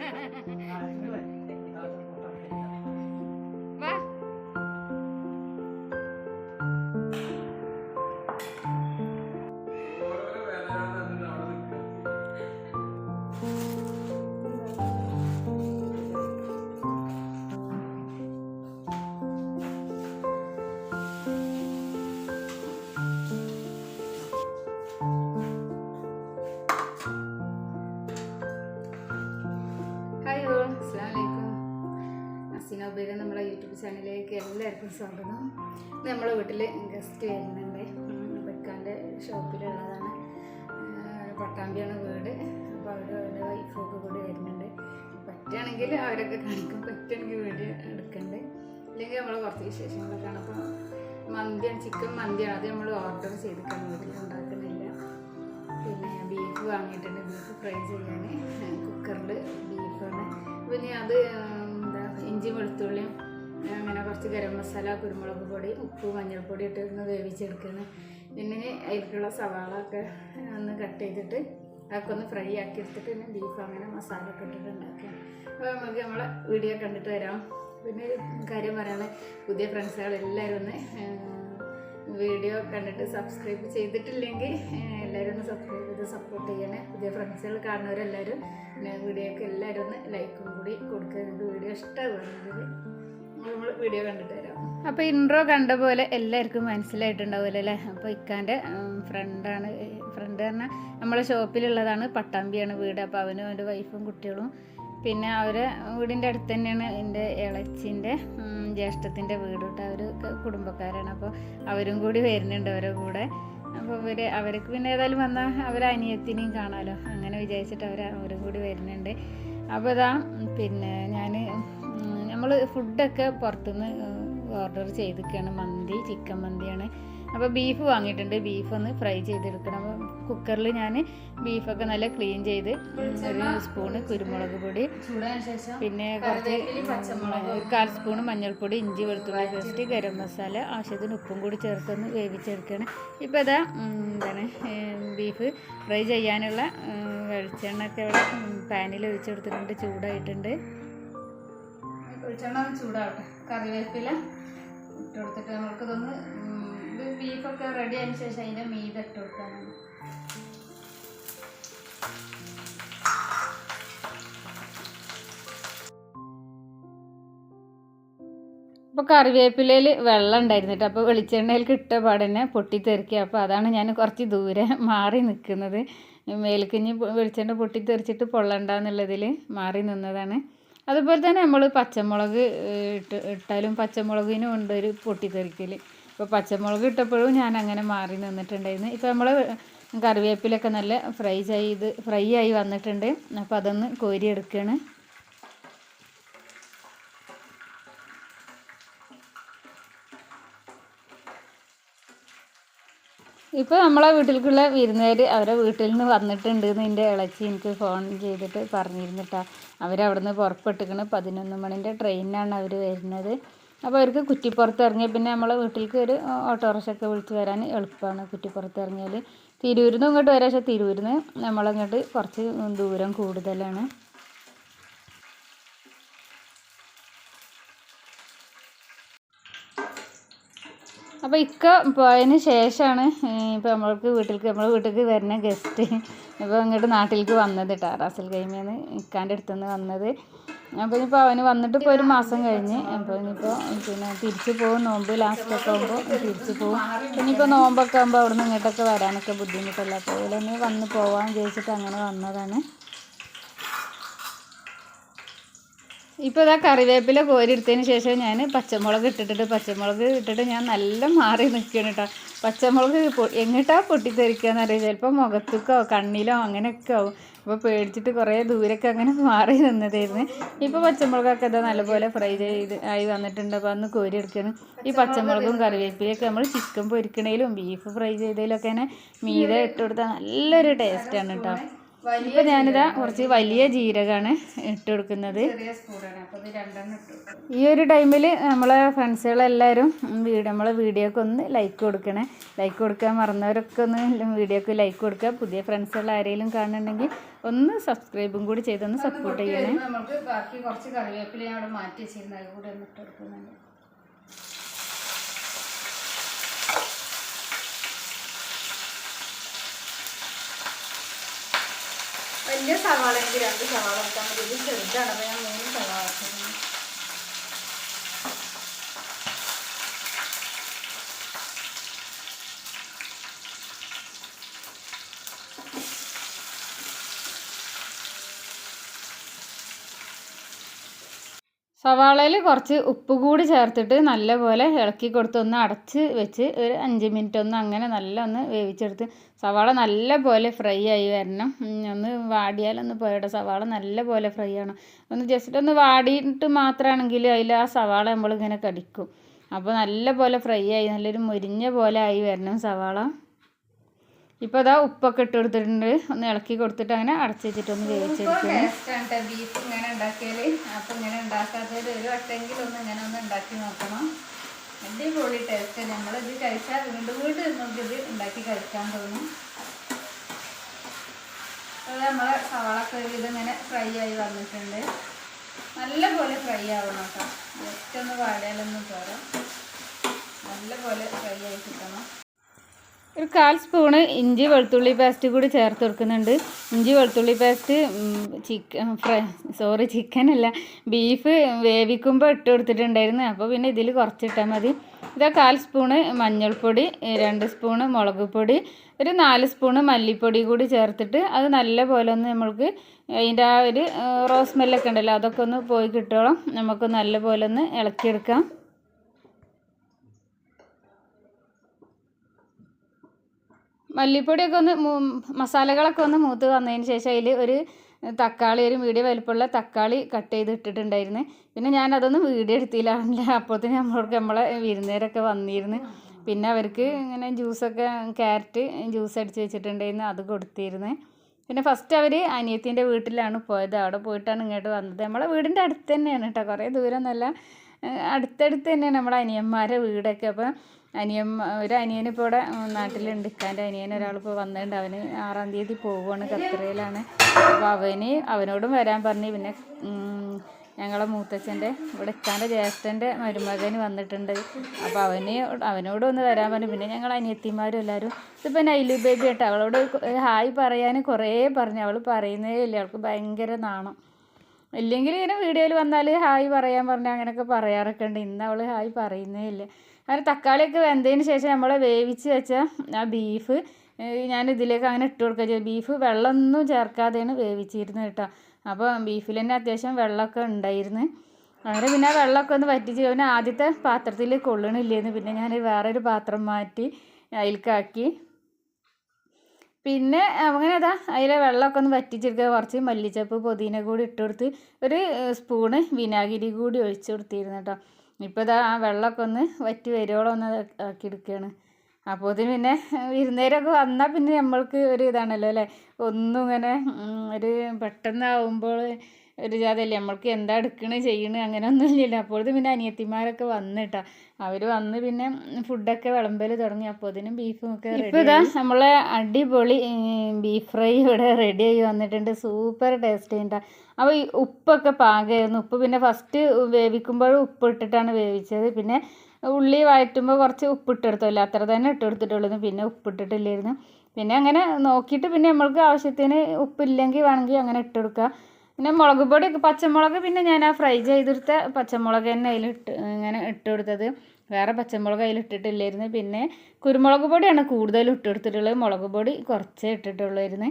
哎对 എല്ലാവർക്കും സ്വാഗതം നമ്മളെ വീട്ടിൽ ഗസ്റ്റ് വരുന്നുണ്ട്. ബെക്കാന്റെ ഷോപ്പിലുള്ളതാണ്. പട്ടാമ്പിയാണ് വീട്. അപ്പോൾ അവർ അവരുടെ വൈഫൊക്കെ കൂടി വരുന്നുണ്ട്. പറ്റുകയാണെങ്കിൽ അവരൊക്കെ കാണിക്കും. പറ്റുകയാണെങ്കിൽ വീഡിയോ എടുക്കണ്ട്. അല്ലെങ്കിൽ നമ്മൾ കുറച്ച് വിശേഷങ്ങളൊക്കെ ആണ് അപ്പോൾ മന്തിയാണ് ചിക്കൻ മന്തിയാണ്. അത് നമ്മൾ ഓർഡർ ചെയ്തിട്ടാണ് വീട്ടിൽ ഉണ്ടാക്കുന്നില്ല. പിന്നെ ബീഫ് വാങ്ങിയിട്ടുണ്ട്. ബീഫ് ഫ്രൈ ചെയ്യാൻ കുക്കറിൽ ബീഫാണ് പിന്നെ അത് എന്താ ഇഞ്ചി വെളുത്തുള്ളിയും അങ്ങനെ കുറച്ച് ഗരം മസാല കുരുമുളക് പൊടി ഉപ്പ് മഞ്ഞൾപ്പൊടി ഇട്ട് ഒന്ന് വേവിച്ചെടുക്കുന്നു. പിന്നെ അതിലേക്കുള്ള സവാള ഒക്കെ ഒന്ന് കട്ട് ചെയ്തിട്ട് അതൊക്കെ ഒന്ന് ഫ്രൈ ആക്കി എടുത്തിട്ട് പിന്നെ ബീഫ് അങ്ങനെ മസാല ഒക്കെ ഇട്ടിട്ട് ഉണ്ടാക്കുക. അപ്പോൾ നമുക്ക് നമ്മളെ വീഡിയോ കണ്ടിട്ട് വരാം. പിന്നെ കാര്യം പറയാണ് പുതിയ ഫ്രണ്ട്സുകൾ എല്ലാവരും ഒന്ന് വീഡിയോ കണ്ടിട്ട് സബ്സ്ക്രൈബ് ചെയ്തിട്ടില്ലെങ്കിൽ എല്ലാവരും ഒന്ന് സബ്സ്ക്രൈബ് ചെയ്ത് സപ്പോർട്ട് ചെയ്യണേ. പുതിയ ഫ്രണ്ട്സുകൾ കാണുന്നവരെല്ലാവരും വീഡിയോക്ക് എല്ലാവരും ഒന്ന് ലൈക്കും കൂടി കൊടുക്കുക. വീഡിയോ ഇഷ്ടമാണ് വീഡിയോ കണ്ടിട്ട് തരാം അപ്പോൾ ഇൻട്രോ കണ്ട പോലെ എല്ലാവർക്കും മനസ്സിലായിട്ടുണ്ടാവുമല്ലോ അല്ലേ? ഇക്കാന്റെ ഫ്രണ്ടാണ് ഫ്രണ്ട് പറഞ്ഞാൽ നമ്മളെ ഷോപ്പിലുള്ളതാണ് പട്ടാമ്പിയാണ് വീട്. അപ്പോൾ അവനും അവന്റെ വൈഫും കുട്ടികളും. പിന്നെ അവർ വീടിന്റെ അടുത്ത് തന്നെയാണ് എന്റെ ഇളച്ചിന്റെ ജ്യേഷ്ഠത്തിന്റെ വീട് കേട്ടോ. അവർ കുടുംബക്കാരാണ്. അപ്പോൾ അവരും കൂടി വരുന്നുണ്ട് അവരുടെ കൂടെ. അപ്പോൾ ഇവർ അവർക്ക് പിന്നെ ഏതായാലും വന്നാൽ അവരെ അനിയത്തിനെയും കാണാലോ. അങ്ങനെ വിചാരിച്ചിട്ട് അവർ അവരും കൂടി വരുന്നുണ്ട്. അപ്പോൾ ഇതാ പിന്നെ ഞാൻ നമ്മൾ ഫുഡൊക്കെ പുറത്തുനിന്ന് ഓർഡർ ചെയ്തിരിക്കുകയാണ്. മന്തി ചിക്കൻ മന്തിയാണ്. അപ്പോൾ ബീഫ് വാങ്ങിയിട്ടുണ്ട്. ബീഫ് ഒന്ന് ഫ്രൈ ചെയ്തെടുക്കണം. അപ്പോൾ കുക്കറിൽ ഞാൻ ബീഫൊക്കെ നല്ല ക്ലീൻ ചെയ്ത് ഒരു സ്പൂണ് കുരുമുളക് പൊടി പിന്നെ കുറച്ച് ഒരു കാൽ സ്പൂണ് മഞ്ഞൾപ്പൊടി ഇഞ്ചി വെളുത്തുള്ളി പേസ്റ്റ് ഗരം മസാല ആവശ്യത്തിന് ഉപ്പും കൂടി ചേർത്തൊന്ന് വേവിച്ചെടുക്കുകയാണ്. ഇപ്പോൾ ഉം, എന്താണ് ബീഫ് ഫ്രൈ ചെയ്യാനുള്ള വെളിച്ചെണ്ണ ഒക്കെ ഇവിടെ പാനിൽ ഒഴിച്ചെടുത്തിട്ടുണ്ട് ചൂടായിട്ടുണ്ട്. വെളിച്ചെണ്ണ ചൂടാവട്ടെ. കറിവേപ്പില ഇട്ട് കൊടുത്തിട്ട് നമുക്കിതൊന്ന് ബീഫൊക്കെ റെഡി ആയതിനു ശേഷം അതിന്റെ മീത ഇട്ട് കൊടുക്കാനാണ് അപ്പോൾ കറിവേപ്പിലയിൽ വെള്ളം ഉണ്ടായിരുന്നിട്ട് അപ്പോൾ വെളിച്ചെണ്ണയിൽ ഇട്ട പാടന്നെ പൊട്ടിത്തെറിക്കുക. അപ്പോൾ അതാണ് ഞാൻ കുറച്ച് ദൂരെ മാറി നിൽക്കുന്നത്. മേൽക്കിഞ്ഞ് വെളിച്ചെണ്ണ പൊട്ടിത്തെറിച്ചിട്ട് പൊള്ളണ്ടെന്നുള്ളതിൽ മാറി നിന്നതാണ്. അതുപോലെ തന്നെ നമ്മൾ പച്ചമുളക് ഇട്ട് ഇട്ടാലും പച്ചമുളകിനും ഉണ്ട് ഒരു പൊട്ടിത്തെറിക്കൽ ഇപ്പോൾ പച്ചമുളക് ഇട്ടപ്പോഴും ഞാൻ അങ്ങനെ മാറി നിന്നിട്ടുണ്ടായിരുന്നു. ഇപ്പോൾ നമ്മൾ കറിവേപ്പിലൊക്കെ നല്ല ഫ്രൈ ചെയ്ത് ഫ്രൈ ആയി വന്നിട്ടുണ്ട്. അപ്പോൾ അതൊന്ന് കോരിയെടുക്കുകയാണ് ഇപ്പോൾ നമ്മളെ വീട്ടിലേക്കുള്ള വിരുന്നുകാർ അവരെ വീട്ടിൽ നിന്ന് വന്നിട്ടുണ്ട് എന്ന് ഇളച്ചി എനിക്ക് ഫോൺ ചെയ്തിട്ട് പറഞ്ഞിരുന്നിട്ടാ. അവരവിടെ നിന്ന് പുറപ്പെട്ടിക്കണ് പതിനൊന്ന് മണിന്റെ ട്രെയിനിനാണ് അവർ വരുന്നത്. അപ്പോൾ അവർക്ക് കുറ്റിപ്പുറത്ത് ഇറങ്ങിയാൽ പിന്നെ നമ്മളെ വീട്ടിലേക്ക് ഒരു ഓട്ടോറിക്ഷ ഒക്കെ വിളിച്ച് വരാൻ എളുപ്പമാണ് കുറ്റിപ്പുറത്ത് ഇറങ്ങിയാൽ തിരൂരിൽ നിന്ന് ഇങ്ങോട്ട് വരാം. പക്ഷേ തിരൂരിൽ നിന്ന് നമ്മളിങ്ങോട്ട് കുറച്ച് ദൂരം കൂടുതലാണ്. അപ്പോൾ ഇക്ക പോയതിന് ശേഷമാണ് ഇപ്പോൾ നമ്മൾക്ക് വീട്ടിലേക്ക് നമ്മൾ വീട്ടിലേക്ക് വരുന്ന ഗസ്റ്റ് ഇപ്പോൾ ഇങ്ങോട്ട് നാട്ടിലേക്ക് വന്നത് കേട്ടോ റാസൽ കൈമേന്ന് ഇക്കാന്റെ അടുത്തുനിന്ന് വന്നത്. അപ്പോൾ ഇനിയിപ്പോൾ അവന് വന്നിട്ട് ഇപ്പോൾ ഒരു മാസം കഴിഞ്ഞ് അപ്പോൾ ഇനിയിപ്പോൾ പിന്നെ തിരിച്ച് പോകും നോമ്പ് ലാസ്റ്റൊക്കെ ആകുമ്പോൾ തിരിച്ച് പോകും ഇനിയിപ്പോൾ നോമ്പൊക്കെ ആകുമ്പോൾ അവിടെ നിന്ന് ഇങ്ങോട്ടൊക്കെ വരാനൊക്കെ ബുദ്ധിമുട്ടല്ല? അപ്പോൾ അതിലൊന്ന് വന്ന് പോകാൻ വിചാരിച്ചിട്ട് അങ്ങനെ വന്നതാണ്. ഇപ്പോൾ ഇതാ കറിവേപ്പില കോരിയെടുത്തതിന് ശേഷം ഞാൻ പച്ചമുളക് ഇട്ടിട്ട് പച്ചമുളക് ഇട്ടിട്ട് ഞാൻ നല്ല മാറി നിൽക്കുകയാണ് കേട്ടോ പച്ചമുളക് എങ്ങോട്ടാ പൊട്ടിത്തെറിക്കുകയെന്ന് അറിയാം ചിലപ്പോൾ മുഖത്തേക്കോ കണ്ണിലോ അങ്ങനെയൊക്കെ ആവും. അപ്പോൾ പേടിച്ചിട്ട് കുറേ ദൂരൊക്കെ അങ്ങനെ മാറി നിന്നതായിരുന്നു. ഇപ്പോൾ പച്ചമുളകൊക്കെ ഇതാ നല്ലപോലെ ഫ്രൈ ചെയ്ത് ആയി വന്നിട്ടുണ്ട്. അപ്പോൾ അന്ന് കോരിയെടുക്കണം. ഈ പച്ചമുളകും കറിവേപ്പിലൊക്കെ നമ്മൾ ചിക്കൻ പൊരിക്കണേലും ബീഫ് ഫ്രൈ ചെയ്തതിലൊക്കെ തന്നെ മീതെ ഇട്ട് കൊടുത്താൽ നല്ലൊരു ടേസ്റ്റാണ് കേട്ടോ ഇപ്പം ഞാനിതാ കുറച്ച് വലിയ ജീരകാണ് ഇട്ട് കൊടുക്കുന്നത്. ഈ ഒരു ടൈമിൽ നമ്മളെ ഫ്രണ്ട്സുകളെല്ലാവരും വീഡിയോ നമ്മളെ വീഡിയോക്ക് ഒന്ന് ലൈക്ക് കൊടുക്കണേ. ലൈക്ക് കൊടുക്കാൻ മറന്നവരൊക്കെ ഒന്ന് വീഡിയോക്ക് ലൈക്ക് കൊടുക്കുക. പുതിയ ഫ്രണ്ട്സുകൾ ആരെങ്കിലും കാണുന്നുണ്ടെങ്കിൽ ഒന്ന് സബ്സ്ക്രൈബും കൂടി ചെയ്തൊന്ന് സപ്പോർട്ട് ചെയ്യണേ. നമുക്ക് ബാക്കി കുറച്ച് കറിവേപ്പില അവിടെ മാറ്റി വെച്ചിരുന്നത്. അത് കൂടെ ഒന്ന് ഇട്ട് വലിയ സവാള എനിക്ക് രണ്ട് സവാള എടുക്കാൻ വേണ്ടി ചെറുതാണ് അപ്പോൾ ഞാൻ സവാളയിൽ കുറച്ച് ഉപ്പ് കൂടി ചേർത്തിട്ട് നല്ലപോലെ ഇളക്കി കൊടുത്ത് ഒന്ന് അടച്ച് വെച്ച് ഒരു അഞ്ച് മിനിറ്റ് ഒന്ന് അങ്ങനെ നല്ല ഒന്ന് വേവിച്ചെടുത്ത് സവാള നല്ല പോലെ ഫ്രൈ ആയി വരണം. ഒന്ന് വാടിയാലൊന്ന് പോയട്ടെ സവാള നല്ല പോലെ ഫ്രൈ ആണ് ഒന്ന് ജസ്റ്റ് ഒന്ന് വാടിയിട്ട് മാത്രമാണെങ്കിൽ അതിൽ ആ സവാള നമ്മളിങ്ങനെ കടിക്കും. അപ്പോൾ നല്ല പോലെ ഫ്രൈ ആയി നല്ലൊരു മുരിഞ്ഞ പോലെ ആയി വരണം സവാള. ഇപ്പോൾ അതാ ഉപ്പൊക്കെ ഇട്ട് കൊടുത്തിട്ടുണ്ട്. ഒന്ന് ഇളക്കി കൊടുത്തിട്ട് അങ്ങനെ അടച്ച് വെച്ചിട്ട് ഒന്ന് വേവിച്ചെടുക്കണം ബീഫ് ഇങ്ങനെ ഉണ്ടാക്കിയാൽ അപ്പം ഇങ്ങനെ ഉണ്ടാക്കാത്തതിൽ ഒരു വട്ടെങ്കിലും ഒന്ന് ഇങ്ങനെ ഒന്ന് ഉണ്ടാക്കി നോക്കണം. അടിപൊളി ടേസ്റ്റ് നമ്മളിത് കഴിച്ചാൽ വീണ്ടും വീണ്ടും നമുക്കിത് ഉണ്ടാക്കി കഴിക്കാൻ തോന്നും. അത് നമ്മളെ സവാളൊക്കെ ഒരു ഇത് ഫ്രൈ ആയി വന്നിട്ടുണ്ട്. നല്ല പോലെ ഫ്രൈ ആവണം കേട്ടോ ജസ്റ്റ് ഒന്ന് വാടിയാലൊന്നും പോരാ. നല്ല പോലെ ഫ്രൈ ആയി കിട്ടണം. ഒരു കാൽ സ്പൂണ് ഇഞ്ചി വെളുത്തുള്ളി പേസ്റ്റ് കൂടി ചേർത്ത് കൊടുക്കുന്നുണ്ട്. ഇഞ്ചി വെളുത്തുള്ളി paste chicken fry sorry chicken അല്ല ബീഫ് വേവിക്കുമ്പോൾ ഇട്ട് കൊടുത്തിട്ടുണ്ടായിരുന്നു. അപ്പോൾ പിന്നെ ഇതിൽ കുറച്ചിട്ടാൽ മതി. ഇതാ കാൽ സ്പൂണ് മഞ്ഞൾപ്പൊടി രണ്ട് സ്പൂണ് മുളക് പൊടി ഒരു നാല് സ്പൂണ് മല്ലിപ്പൊടി കൂടി ചേർത്തിട്ട് അത് നല്ല പോലെ ഒന്ന് നമ്മൾക്ക് അതിന്റെ ആ ഒരു റോസ് മെല്ലൊക്കെ ഉണ്ടല്ലോ അതൊക്കെ ഒന്ന് പോയി കിട്ടോളം. നമുക്ക് നല്ല പോലെ ഒന്ന് ഇളക്കിയെടുക്കാം. മല്ലിപ്പൊടിയൊക്കെ ഒന്ന് മസാലകളൊക്കെ ഒന്ന് മൂത്ത് വന്നതിന് ശേഷം അതിൽ ഒരു തക്കാളി ഒരു മീഡിയം വലിപ്പമുള്ള തക്കാളി കട്ട് ചെയ്ത് ഇട്ടിട്ടുണ്ടായിരുന്നു. പിന്നെ ഞാൻ അതൊന്നും വീഡിയോ എടുത്തില്ല അപ്പോഴത്തേന് നമ്മളോട് നമ്മളെ വിരുന്നേരൊക്കെ വന്നിരുന്നു പിന്നെ അവർക്ക് ഇങ്ങനെ ജ്യൂസൊക്കെ ക്യാരറ്റ് ജ്യൂസ് അടിച്ച് വെച്ചിട്ടുണ്ടായിരുന്നു അത് കൊടുത്തിരുന്നു. പിന്നെ ഫസ്റ്റ് അവർ അനിയത്തിന്റെ വീട്ടിലാണ് പോയത്. അവിടെ പോയിട്ടാണ് ഇങ്ങോട്ട് വന്നത്. നമ്മളെ വീടിന്റെ അടുത്ത് തന്നെയാണ് കേട്ടോ. കുറേ ദൂരം നല്ല അടുത്തടുത്ത് തന്നെയാണ് നമ്മുടെ അനിയന്മാരെ വീടൊക്കെ. അപ്പം അനിയൻ ഒരു അനിയൻ ഇപ്പോൾ ഇവിടെ നാട്ടിലുണ്ട്. ഇക്കാന്റെ അനിയൻ ഒരാളിപ്പോൾ വന്നിട്ടുണ്ട്. അവന് ആറാം തീയതി പോവുകയാണ് ഖത്തറയിലാണ് അപ്പോൾ അവന് അവനോടും വരാൻ പറഞ്ഞു. പിന്നെ ഞങ്ങളെ മൂത്തച്ഛന്റെ ഇവിടെ ഇക്കാന്റെ ജ്യേഷ്ഠന്റെ മരുമകന് വന്നിട്ടുണ്ട്. അപ്പോൾ അവന് അവനോട് ഒന്ന് വരാൻ പറഞ്ഞു. പിന്നെ ഞങ്ങൾ അനിയത്തിമാരും എല്ലാവരും ഇതിപ്പോൾ നൈലു ബേബി കേട്ടോ അവളോട് ഹായ് പറയാൻ കുറേ പറഞ്ഞു. അവൾ പറയുന്നേ ഇല്ല. അവൾക്ക് ഭയങ്കര നാണം. ഇല്ലെങ്കിൽ ഇങ്ങനെ വീഡിയോയിൽ വന്നാൽ ഹായ് പറയാൻ പറഞ്ഞാൽ അങ്ങനെയൊക്കെ പറയാറൊക്കെ ഉണ്ട്. ഇന്ന് അവൾ ഹായ് പറയുന്നേ ഇല്ല. അങ്ങനെ തക്കാളിയൊക്കെ വെന്തതിന് ശേഷം നമ്മൾ വേവിച്ച് വെച്ച ആ ബീഫ് ഞാൻ ഇതിലേക്ക് അങ്ങനെ ഇട്ട് കൊടുക്കുക ബീഫ് വെള്ളമൊന്നും ചേർക്കാതെയാണ് വേവിച്ചിരുന്നത് കേട്ടോ. അപ്പോൾ ബീഫിൽ തന്നെ അത്യാവശ്യം വെള്ളമൊക്കെ ഉണ്ടായിരുന്നു. അങ്ങനെ പിന്നെ ആ വെള്ളമൊക്കെ ഒന്ന് വറ്റിച്ച് പിന്നെ ആദ്യത്തെ പാത്രത്തിൽ കൊള്ളണില്ലായിരുന്നു പിന്നെ ഞാൻ വേറൊരു പാത്രം മാറ്റി അതിലേക്കാക്കി പിന്നെ അങ്ങനെ അതാ അതിലെ വെള്ളമൊക്കെ ഒന്ന് വറ്റിച്ചെടുക്കുക. കുറച്ച് മല്ലിച്ചപ്പ് പുതിന കൂടി ഇട്ട് കൊടുത്ത് ഒരു സ്പൂണ് വിനാഗിരി കൂടി ഒഴിച്ച് കൊടുത്തിരുന്നു കേട്ടോ. ഇപ്പോൾ ഇതാ ആ വെള്ളമൊക്കെ ഒന്ന് വറ്റി വരുവോളം ഒന്ന് ആക്കി എടുക്കുകയാണ്. അപ്പോൾ ഇതിന് പിന്നെ വിരുന്നേരമൊക്കെ വന്നാൽ പിന്നെ നമ്മൾക്ക് ഒരു ഇതാണല്ലോ അല്ലേ? ഒന്നും ഇങ്ങനെ ഒരു പെട്ടെന്നാവുമ്പോൾ ഒരു ജാതല്ലേ നമ്മൾക്ക് എന്താ എടുക്കണ ചെയ്യണ അങ്ങനെ ഒന്നും ഇല്ലല്ലോ അപ്പോഴത്തെ പിന്നെ അനിയത്തിമാരൊക്കെ വന്നിട്ടാ. അവർ വന്ന് പിന്നെ ഫുഡൊക്കെ വിളമ്പൽ തുടങ്ങി. അപ്പോഴത്തേനും ബീഫും ഒക്കെ ഇപ്പോൾ ഇതാ നമ്മളെ അടിപൊളി ബീഫ് ഫ്രൈ ഇവിടെ റെഡി ആയി വന്നിട്ടുണ്ട്. സൂപ്പർ ടേസ്റ്റ് ഉണ്ടാ അപ്പോൾ ഈ ഉപ്പൊക്കെ പാകമായിരുന്നു. ഉപ്പ് പിന്നെ ഫസ്റ്റ് വേവിക്കുമ്പോഴും ഉപ്പ് ഇട്ടിട്ടാണ് വേവിച്ചത്. പിന്നെ ഉള്ളി വഴറ്റുമ്പോൾ കുറച്ച് ഉപ്പിട്ടെടുത്തല്ലോ അത്ര തന്നെ ഇട്ടെടുത്തിട്ടുള്ളൂ പിന്നെ ഉപ്പിട്ടിട്ടില്ലായിരുന്നു പിന്നെ അങ്ങനെ നോക്കിയിട്ട് പിന്നെ നമ്മൾക്ക് ആവശ്യത്തിന് ഉപ്പില്ലെങ്കിൽ വേണമെങ്കിൽ അങ്ങനെ ഇട്ട് കൊടുക്കുക പിന്നെ മുളക് പൊടി പച്ചമുളക് പിന്നെ ഞാൻ ആ ഫ്രൈ ചെയ്തെടുത്ത പച്ചമുളക് തന്നെ അതിലിട്ട് ഇങ്ങനെ ഇട്ട് കൊടുത്തത്. വേറെ പച്ചമുളക് അതിൽ ഇട്ടിട്ടില്ലായിരുന്നു പിന്നെ കുരുമുളക് പൊടിയാണ് കൂടുതലും ഇട്ട് കൊടുത്തിട്ടുള്ളത്. മുളക് പൊടി കുറച്ചേ ഇട്ടിട്ടുള്ളായിരുന്നു.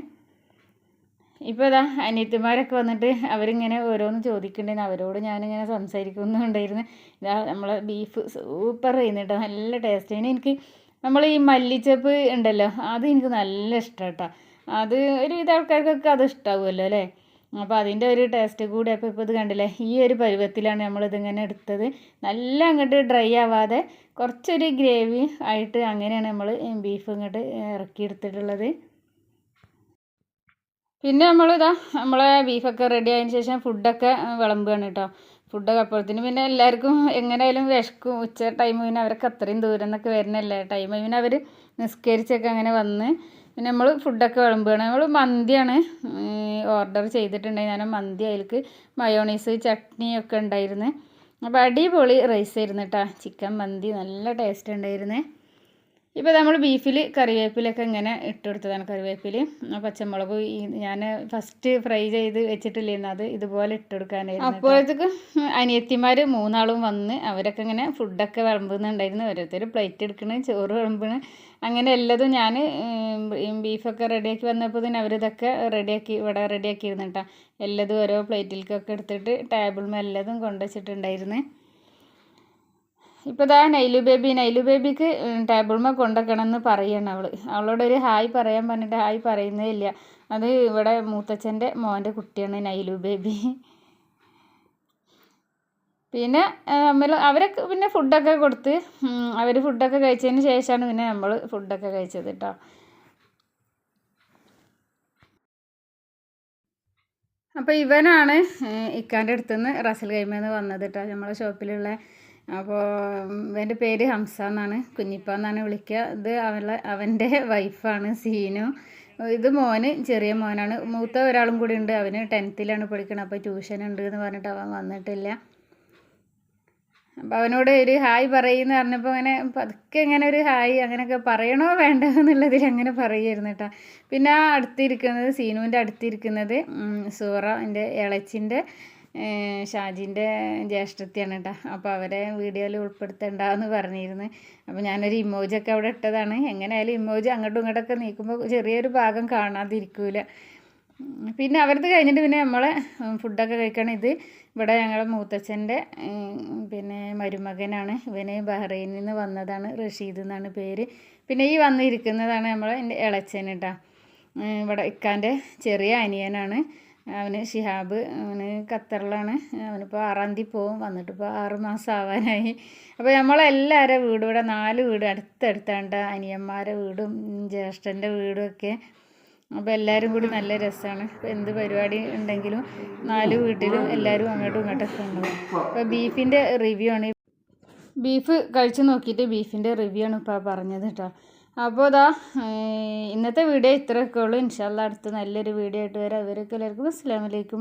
ഇപ്പോൾ ഇതാ അനിയത്തിമാരൊക്കെ വന്നിട്ട് അവരിങ്ങനെ ഓരോന്ന് ചോദിക്കുന്നുണ്ടായിരുന്നു അവരോട് ഞാനിങ്ങനെ സംസാരിക്കുന്നുണ്ടായിരുന്നു. ഇതാ നമ്മളെ ബീഫ് സൂപ്പർ ചെയ്യുന്നുട്ടോ നല്ല ടേസ്റ്റ് ആണ്. എനിക്ക് നമ്മൾ ഈ മല്ലിച്ചപ്പ് ഉണ്ടല്ലോ അത് എനിക്ക് നല്ല ഇഷ്ടം കേട്ടോ. അത് ഒരുവിധ ആൾക്കാർക്കൊക്കെ അത് ഇഷ്ടാവുമല്ലോ അല്ലേ? അപ്പോൾ അതിന്റെ ഒരു ടേസ്റ്റ് കൂടി അപ്പോൾ ഇപ്പോൾ ഇത് കണ്ടില്ലേ? ഈ ഒരു പരുവത്തിലാണ് നമ്മളിതിങ്ങനെ എടുത്തത്. നല്ല അങ്ങോട്ട് ഡ്രൈ ആവാതെ കുറച്ചൊരു ഗ്രേവി ആയിട്ട് അങ്ങനെയാണ് നമ്മൾ ബീഫ് ഇങ്ങോട്ട് ഇറക്കി എടുത്തിട്ടുള്ളത്. പിന്നെ നമ്മളിതാ നമ്മളെ ബീഫൊക്കെ റെഡി ആയതിന് ശേഷം ഫുഡൊക്കെ വിളമ്പുകയാണ് കേട്ടോ ഫുഡൊക്കെ അപ്പോഴത്തേന് പിന്നെ എല്ലാവർക്കും എങ്ങനെയായാലും വിശക്കും. ഉച്ച ടൈം പിന്നെ അവരൊക്കെ അത്രയും ദൂരം നിന്നൊക്കെ വരുന്നല്ലേ? ടൈം പിന്നെ അവർ നിസ്കരിച്ചൊക്കെ അങ്ങനെ വന്ന് പിന്നെ നമ്മൾ ഫുഡൊക്കെ വിളമ്പുകയാണ്. നമ്മൾ മന്തിയാണ് ഓർഡർ ചെയ്തിട്ടുണ്ടായി ഞാൻ മന്തി അതിലേക്ക് മയോണീസ് ചട്നി ഒക്കെ ഉണ്ടായിരുന്നു. അപ്പോൾ അടിപൊളി റൈസ് ആയിരുന്നു കേട്ടോ ചിക്കൻ മന്തി നല്ല ടേസ്റ്റ് ഉണ്ടായിരുന്നേ. ഇപ്പോൾ നമ്മൾ ബീഫിൽ കറിവേപ്പിലൊക്കെ ഇങ്ങനെ ഇട്ട് കൊടുത്തതാണ് കറിവേപ്പില. ആ പച്ചമുളക് ഞാൻ ഫസ്റ്റ് ഫ്രൈ ചെയ്ത് വെച്ചിട്ടില്ലായിരുന്നു അത് ഇതുപോലെ ഇട്ട് കൊടുക്കാനായിരുന്നു അപ്പോഴത്തേക്ക് അനിയത്തിമാർ മൂന്നാളും വന്ന് അവരൊക്കെ ഇങ്ങനെ ഫുഡൊക്കെ വിളമ്പുന്നുണ്ടായിരുന്നു. ഓരോരുത്തർ പ്ലേറ്റ് എടുക്കണ് ചോറ് വിളമ്പണ്. അങ്ങനെ എല്ലാതും ഞാൻ ബീഫൊക്കെ റെഡിയാക്കി വന്നപ്പോൾ തന്നെ അവരിതൊക്കെ റെഡിയാക്കി ഇവിടെ റെഡിയാക്കിയിരുന്നു കേട്ടോ എല്ലാതും ഓരോ പ്ലേറ്റിലേക്കൊക്കെ എടുത്തിട്ട് ടേബിളിൽ എല്ലാതും കൊണ്ടുവച്ചിട്ടുണ്ടായിരുന്നു ഇപ്പോൾ ദാ നൈലു ബേബി നൈലു ബേബിക്ക് ടേബിൾമേ കൊണ്ടുവെക്കണമെന്ന് പറയണം അവൾ അവളോട് ഒരു ഹായ് പറയാൻ പറഞ്ഞിട്ട് ഹായ് പറയുന്നേ ഇല്ല. അത് ഇവിടെ മൂത്തച്ഛന്റെ മോന്റെ കുട്ടിയാണ് നൈലു ബേബി. പിന്നെ നമ്മൾ അവരൊക്കെ പിന്നെ ഫുഡൊക്കെ കൊടുത്ത് അവർ ഫുഡൊക്കെ കഴിച്ചതിന് ശേഷമാണ് പിന്നെ നമ്മൾ ഫുഡൊക്കെ കഴിച്ചത് കേട്ടോ അപ്പോൾ ഇവനാണ് ഇക്കാന്റെ അടുത്തുനിന്ന് റസൽ കൈമേന്ന് വന്നത് കേട്ടോ നമ്മളെ ഷോപ്പിലുള്ള അപ്പോൾ എന്റെ പേര് ഹംസ എന്നാണ്. കുഞ്ഞിപ്പ എന്നാണ് വിളിക്കുക. ഇത് അവളെ അവന്റെ വൈഫാണ് സീനു. ഇത് മോന് ചെറിയ മോനാണ്. മൂത്ത ഒരാളും കൂടി ഉണ്ട്. അവന് ടെൻത്തിലാണ് പഠിക്കുന്നത് അപ്പോൾ ട്യൂഷൻ ഉണ്ട് എന്ന് പറഞ്ഞിട്ട് അവൻ വന്നിട്ടില്ല. അപ്പോൾ അവനോട് ഒരു ഹായ് പറയുമെന്ന് പറഞ്ഞപ്പോൾ അങ്ങനെ പതുക്കെ ഇങ്ങനെ ഒരു ഹായ് അങ്ങനെയൊക്കെ പറയണോ വേണ്ടോ എന്നുള്ളതിൽ അങ്ങനെ പറയുമായിരുന്നു കേട്ടോ. പിന്നെ ആ അടുത്തിരിക്കുന്നത് സീനുവിന്റെ അടുത്തിരിക്കുന്നത് സൂറ എന്റെ ഇളച്ചിന്റെ ഷാജിന്റെ ജ്യേഷ്ഠത്തിയാണ് കേട്ടോ അപ്പോൾ അവരെ വീഡിയോയിൽ ഉൾപ്പെടുത്തണ്ടെന്ന് പറഞ്ഞിരുന്നു. അപ്പോൾ ഞാനൊരു ഇമോജൊക്കെ അവിടെ ഇട്ടതാണ്. എങ്ങനെയായാലും ഇമോജി അങ്ങോട്ടും ഇങ്ങോട്ടൊക്കെ നീക്കുമ്പോൾ ചെറിയൊരു ഭാഗം കാണാതിരിക്കൂല. പിന്നെ അവരത് കഴിഞ്ഞിട്ട് പിന്നെ നമ്മളെ ഫുഡൊക്കെ കഴിക്കണം ഇത് ഇവിടെ ഞങ്ങളെ മൂത്തച്ഛന്റെ പിന്നെ മരുമകനാണ്. ഇവന് ബഹ്റൈനിൽ നിന്ന് വന്നതാണ്. റഷീദ് എന്നാണ് പേര്. പിന്നെ ഈ വന്നിരിക്കുന്നതാണ് നമ്മളെ എന്റെ ഇളച്ചൻ കേട്ടോ ഇവിടെ ഇക്കാന്റെ ചെറിയ അനിയനാണ്. അവന് ഷിഹാബ് അവന് ഖത്തറിലാണ്. അവനിപ്പോൾ ആറാം തീയതി പോവും. വന്നിട്ടിപ്പോൾ ആറ് മാസം ആവാനായി. അപ്പോൾ നമ്മളെല്ലാവരും വീടും ഇവിടെ നാല് വീട് അടുത്തടുത്താണ്ട് അനിയന്മാരെ വീടും ജ്യേഷ്ഠന്റെ വീടും ഒക്കെ. അപ്പോൾ എല്ലാവരും കൂടി നല്ല രസമാണ് ഇപ്പോൾ എന്ത് പരിപാടി ഉണ്ടെങ്കിലും നാല് വീട്ടിലും എല്ലാവരും അങ്ങോട്ടും ഇങ്ങോട്ടൊക്കെ ഉണ്ടാവും അപ്പോൾ ബീഫിന്റെ റിവ്യൂ ആണ്. ബീഫ് കഴിച്ച് നോക്കിയിട്ട് ബീഫിന്റെ റിവ്യൂ ആണ് ഇപ്പോൾ പറഞ്ഞത് കേട്ടോ. അപ്പോൾ ഇതാ ഇന്നത്തെ വീഡിയോ ഇത്രയൊക്കെ ഉള്ളൂ. ഇൻഷാല്ല അടുത്ത് നല്ലൊരു വീഡിയോ ആയിട്ട് വരാം. അവരൊക്കെ എല്ലാവർക്കും അസ്സാം വലൈക്കും